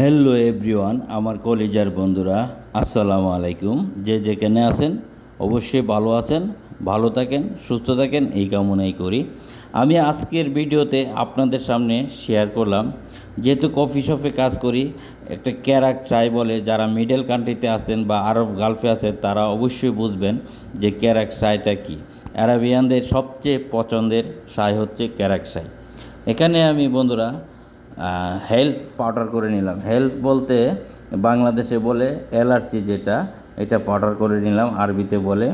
Hello everyone আমার কলেজার বন্ধুরা, আসসালামু আলাইকুম। যে যেখানে আছেন, অবশ্যই ভালো আছেন, ভালো থাকেন, সুস্থ থাকেন, এই কামনাই করি। আমি আজকের ভিডিওতে আপনাদের সামনে শেয়ার করলাম, যেহেতু কফি শপে কাজ করি, একটা ক্যারাক চাই বলে, যারা মিডল কান্ট্রিতে আছেন বা আরব গালফে আছেন, তারা অবশ্যই বুঝবেন যে ক্যারাক চাইটা কী। অ্যারাবিয়ানদের সবচেয়ে পছন্দের চাই হচ্ছে ক্যারাক চাই এখানে আমি বন্ধুরা হেল্প পাউডার করে নিলাম। হেল্প বলতে বাংলাদেশে বলে অ্যালার্জি যেটা, এটা পাউডার করে নিলাম, আরবিতে বলে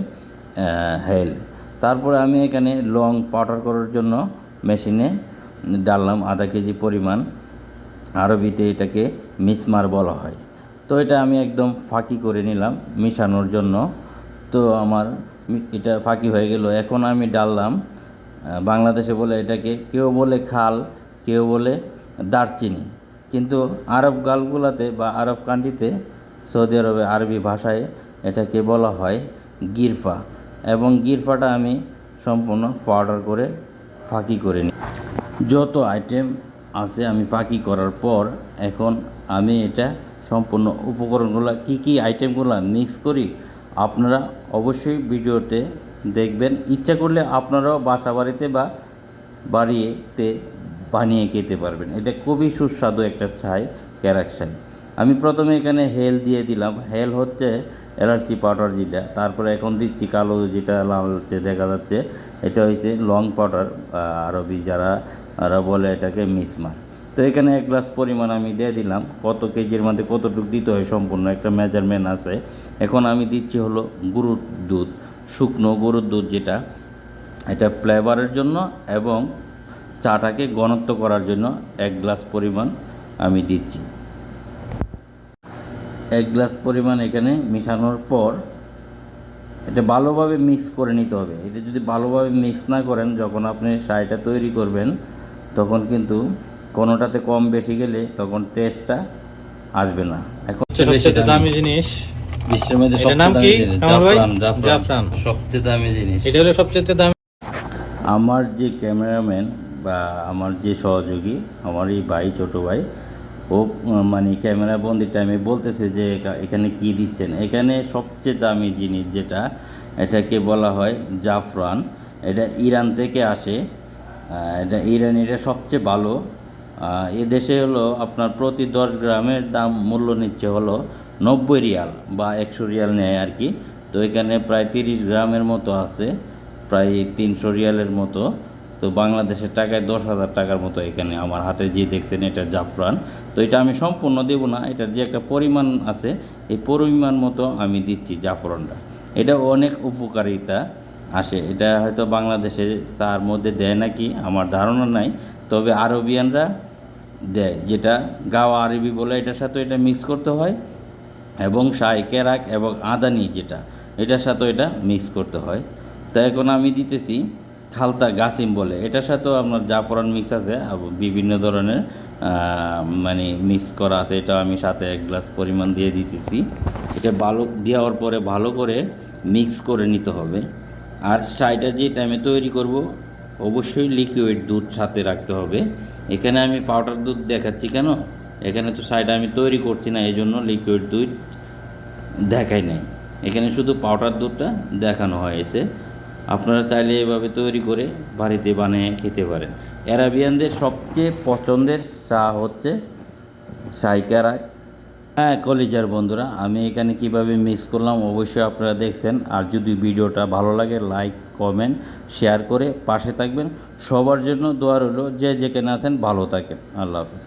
হেল তারপরে আমি এখানে লং পাউডার করার জন্য মেশিনে ডাললাম আধা কেজি পরিমাণ, আরবিতে এটাকে মিসমার বলা হয়। তো এটা আমি একদম ফাঁকি করে নিলাম মিশানোর জন্য। তো আমার এটা ফাঁকি হয়ে গেল। এখন আমি ডাললাম বাংলাদেশে বলে এটাকে কেউ বলে খাল, কেউ বলে দারচিনি। কিন্তু আরব গালগুলাতে বা আরব কান্ট্রিতে সৌদি আরবে আরবি ভাষায় এটাকে বলা হয় গিরফা। এবং গিরফাটা আমি সম্পূর্ণ পাউডার করে ফাঁকি করে নিই যত আইটেম আছে আমি ফাঁকি করার পর এখন আমি এটা সম্পূর্ণ উপকরণগুলো, কি কি আইটেমগুলো মিক্স করি, আপনারা অবশ্যই ভিডিওতে দেখবেন। ইচ্ছা করলে আপনারাও বাসা বাড়িতে বা বাড়িতে বানিয়ে খেতে পারবেন। এটা খুবই সুস্বাদু একটা ছাই, ক্যারাক ছাই। আমি প্রথমে এখানে হেল দিয়ে দিলাম। হেল হচ্ছে অ্যালার্জি পাউডার যেটা। তারপরে এখন দিচ্ছি কালো যেটা লাল হচ্ছে, দেখা যাচ্ছে। এটা হচ্ছে লং পাউডার আরবি যারা ওরা বলে এটাকে মিসমার। তো এখানে এক গ্লাস পরিমাণ আমি দিয়ে দিলাম। কত কেজির মধ্যে কতটুকু দিতে হয় সম্পূর্ণ একটা মেজারমেন্ট আছে। এখন আমি দিচ্ছি হলো গরুর দুধ, শুকনো গরুর দুধ যেটা। এটা ফ্লেভারের জন্য এবং চাটাকে ঘনত্ব করার জন্য এক গ্লাস পরিমাণ আমি দিচ্ছি। এক গ্লাস পরিমাণ এখানে মিশানোর পর এটা ভালোভাবে মিক্স করে নিতে হবে। এটা যদি ভালোভাবে মিক্স না করেন যখন আপনি শাড়িটা তৈরি করবেন তখন কিন্তু কোনোটাতে কম বেশি গেলে তখন টেস্টটা আসবে না। এখন সবচেয়ে দামি জিনিস। বিশ্বের মধ্যে নাম সবচেয়ে কি? জাফরান। সবচেয়ে দামি জিনিস। এটা হলো সবচেয়ে দামি। আমার যে ক্যামেরাম্যান বা আমার যে সহযোগী, আমার এই ভাই, ছোটো ভাই, ও মানে ক্যামেরা বন্দির টাইমে বলতেছে যে এখানে কি দিচ্ছেন? এখানে সবচেয়ে দামি জিনিস যেটা, এটাকে বলা হয় জাফরান। এটা ইরান থেকে আসে। এটা ইরান, এটা সবচেয়ে ভালো। এ দেশে হলো আপনার প্রতি দশ গ্রামের দাম মূল্য নিচ্ছে হলো নব্বই রিয়াল বা একশো রিয়াল নেয় আর কি। তো এখানে প্রায় তিরিশ গ্রামের মতো আছে, প্রায় তিনশো রিয়ালের মতো। তো বাংলাদেশের টাকায় দশ হাজার টাকার মতো এখানে আমার হাতে যে দেখছেন এটা জাফরান। তো এটা আমি সম্পূর্ণ দেব না, এটার যে একটা পরিমাণ আছে, এই পরিমাণ মতো আমি দিচ্ছি জাফরানটা। এটা অনেক উপকারিতা আসে, এটা হয়তো বাংলাদেশে তার মধ্যে দেয় নাকি আমার ধারণা নাই, তবে আরবিয়ানরা দেয়, যেটা গাওয়া আরবি বলে এটার সাথে এটা মিক্স করতে হয়, এবং সাই কেরাক এবং আদানি যেটা, এটার সাথে এটা মিক্স করতে হয়। তা এখন আমি দিতেছি খালতা গাসিম বলে। এটার সাথেও আপনার জাফরান মিক্স আছে বিভিন্ন ধরনের মানে মিক্স করা আছে। এটা আমি সাথে এক গ্লাস পরিমাণ দিয়ে দিতেছি। এটা ভালো দেওয়ার পরে ভালো করে মিক্স করে নিতে হবে। আর সাইটা যে টাইমে তৈরি করব, অবশ্যই লিকুইড দুধ সাথে রাখতে হবে। এখানে আমি পাউডার দুধ দেখাচ্ছি কেন? এখানে তো সাইড আমি তৈরি করছি না এই জন্য লিকুইড দুধ দেখাই নাই। এখানে শুধু পাউডার দুধটা দেখানো হয়েছে। আপনারা চাইলে এভাবে তৈরি করে বাড়িতে বানিয়ে খেতে পারেন। অ্যারাবিয়ানদের সবচেয়ে পছন্দের চা হচ্ছে সাইকারা হ্যাঁ কলেজার বন্ধুরা, আমি এখানে কীভাবে মিক্স করলাম অবশ্যই আপনারা দেখছেন। আর যদি ভিডিওটা ভালো লাগে লাইক কমেন্ট শেয়ার করে পাশে থাকবেন। সবার জন্য দোয়া রইল, যে যেখানে আছেন ভালো থাকেন। আল্লাহ হাফিজ।